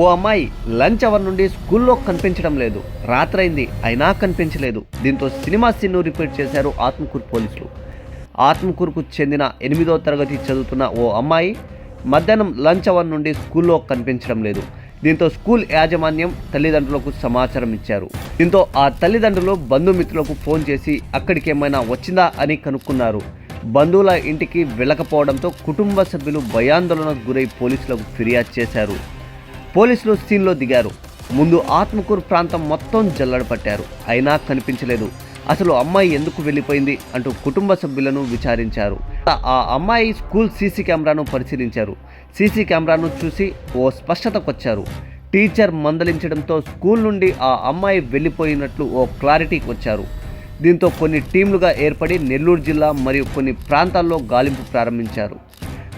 ఓ అమ్మాయి lunch hour నుండి స్కూల్లో కనిపించడం లేదు. రాత్రైంది అయినా కనిపించలేదు. దీంతో సినిమా సీన్ను రిపీట్ చేశారు ఆత్మకూరు పోలీసులు. ఆత్మకూరుకు చెందిన ఎనిమిదో తరగతి చదువుతున్న ఓ అమ్మాయి మధ్యాహ్నం లంచ్ అవర్ నుండి స్కూల్లో కనిపించడం లేదు. దీంతో స్కూల్ యాజమాన్యం తల్లిదండ్రులకు సమాచారం ఇచ్చారు. దీంతో ఆ తల్లిదండ్రులు బంధుమిత్రులకు ఫోన్ చేసి అక్కడికి ఏమైనా వచ్చిందా అని కనుక్కున్నారు. బంధువుల ఇంటికి వెళ్ళకపోవడంతో కుటుంబ సభ్యులు భయాందోళనకు గురై పోలీసులకు ఫిర్యాదు చేశారు. పోలీసులు సీన్లో దిగారు. ముందు ఆత్మకూరు ప్రాంతం మొత్తం జల్లడ పట్టారు. అయినా కనిపించలేదు. అసలు అమ్మాయి ఎందుకు వెళ్ళిపోయింది అంటూ కుటుంబ సభ్యులను విచారించారు. ఆ అమ్మాయి స్కూల్ సీసీ కెమెరాను పరిశీలించారు. సీసీ కెమెరాను చూసి ఓ స్పష్టతకొచ్చారు. టీచర్ మందలించడంతో స్కూల్ నుండి ఆ అమ్మాయి వెళ్ళిపోయినట్లు ఓ క్లారిటీకి వచ్చారు. దీంతో కొన్ని టీంలుగా ఏర్పడి నెల్లూరు జిల్లా మరియు కొన్ని ప్రాంతాల్లో గాలింపు ప్రారంభించారు.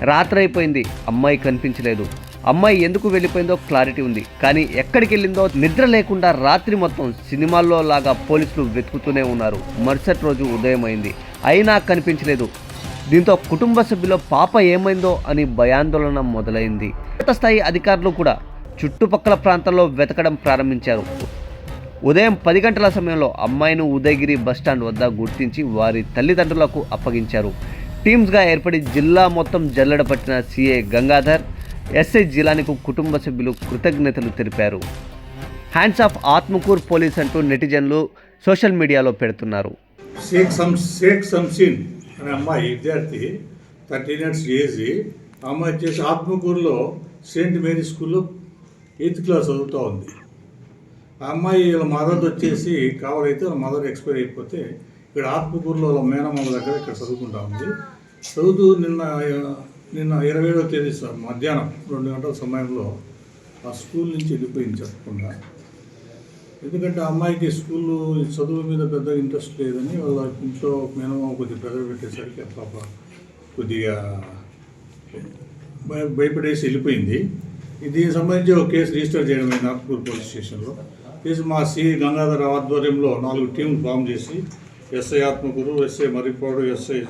రాత్రి అయిపోయింది అమ్మాయి కనిపించలేదు. అమ్మాయి ఎందుకు వెళ్ళిపోయిందో క్లారిటీ ఉంది. కానీ ఎక్కడికి వెళ్ళిందో నిద్ర లేకుండా రాత్రి మొత్తం సినిమాల్లో లాగా పోలీసులు వెతుకుతూనే ఉన్నారు. మరుసటి రోజు ఉదయమైంది. అయినా కనిపించలేదు. దీంతో కుటుంబ సభ్యుల పాప ఏమైందో అని భయాందోళన మొదలైంది. ఉన్నత స్థాయి అధికారులు కూడా చుట్టుపక్కల ప్రాంతాల్లో వెతకడం ప్రారంభించారు. ఉదయం పది గంటల సమయంలో అమ్మాయిను ఉదయగిరి బస్టాండ్ వద్ద గుర్తించి వారి తల్లిదండ్రులకు అప్పగించారు. టీమ్స్గా ఏర్పడి జిల్లా మొత్తం జల్లెడ పట్టిన సీఏ గంగాధర్ ఎస్ఐ జిలానికి కుటుంబ సభ్యులు కృతజ్ఞతలు తెలిపారు. హ్యాండ్స్ ఆఫ్ ఆత్మకూర్ పోలీస్ అంటూ నెటిజన్లు సోషల్ మీడియాలో పెడుతున్నారు. షేక్ సమ్ షేక్ సంసీన్ అనే అమ్మాయి విద్యార్థి థర్టీన్ ఇయర్స్ ఏజ్ అమ్మాయి వచ్చేసి ఆత్మకూరులో సెయింట్ మేరీ స్కూల్లో ఎయిత్ క్లాస్ చదువుతూ ఉంది. ఆ అమ్మాయి వాళ్ళ మదర్ వచ్చేసి కావాలైతే వాళ్ళ మదర్ ఎక్స్పైర్ అయిపోతే ఇక్కడ ఆత్మకూరులో వాళ్ళ మేనమామ దగ్గర ఇక్కడ చదువుకుంటా ఉంది. చదువుతూ నిన్న నిన్న ఇరవై ఏడవ తేదీ సార్ మధ్యాహ్నం రెండు గంటల సమయంలో ఆ స్కూల్ నుంచి వెళ్ళిపోయింది చెప్పకుండా. ఎందుకంటే ఆ అమ్మాయికి స్కూల్ చదువు మీద పెద్ద ఇంట్రెస్ట్ లేదని వాళ్ళ ఇంట్లో మేనమామ కొద్దిగా ప్రెజర్ పెట్టేసరికి పాప కొద్దిగా భయపడేసి వెళ్ళిపోయింది. ఇది దీనికి సంబంధించి ఒక కేసు రిజిస్టర్ చేయడం నాగపూర్ పోలీస్ స్టేషన్లో. కేసు మా సి గంగాధర ఆధ్వర్యంలో నాలుగు టీంలు ఫామ్ చేసి SI Atmakur SI Marripadu SI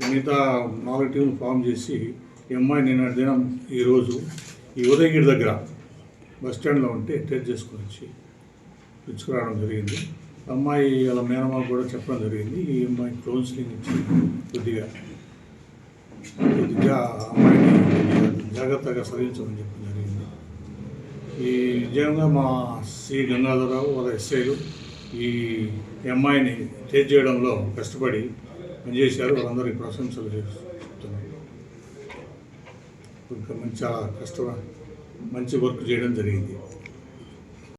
మిగతా నాలుగు టీంలు ఫామ్ చేసి ఎంఐ నిన్న దినం ఈరోజు ఈ ఉదయగిరి దగ్గర బస్ స్టాండ్లో ఉంటే టెస్ట్ చేసుకొని వచ్చి పిలుచుకురావడం జరిగింది. అమ్మాయి వాళ్ళ మేనమా కూడా చెప్పడం జరిగింది. ఈ అమ్మాయి కౌన్సిలింగ్ ఇచ్చి కొద్దిగా కొద్దిగా అమ్మాయిని జాగ్రత్తగా సరించమని చెప్పడం జరిగింది. ఈ నిజంగా మా సి గంగాధరరావు వాళ్ళ ఎస్ఐలు ఈ అమ్మాయిని టేస్ట్ చేయడంలో కష్టపడి పనిచేశారు వాళ్ళందరికీ ప్రశంసలు చేస్తున్నారు ఇంకా మంచి చాలా కష్టం మంచి వర్క్ చేయడం జరిగింది.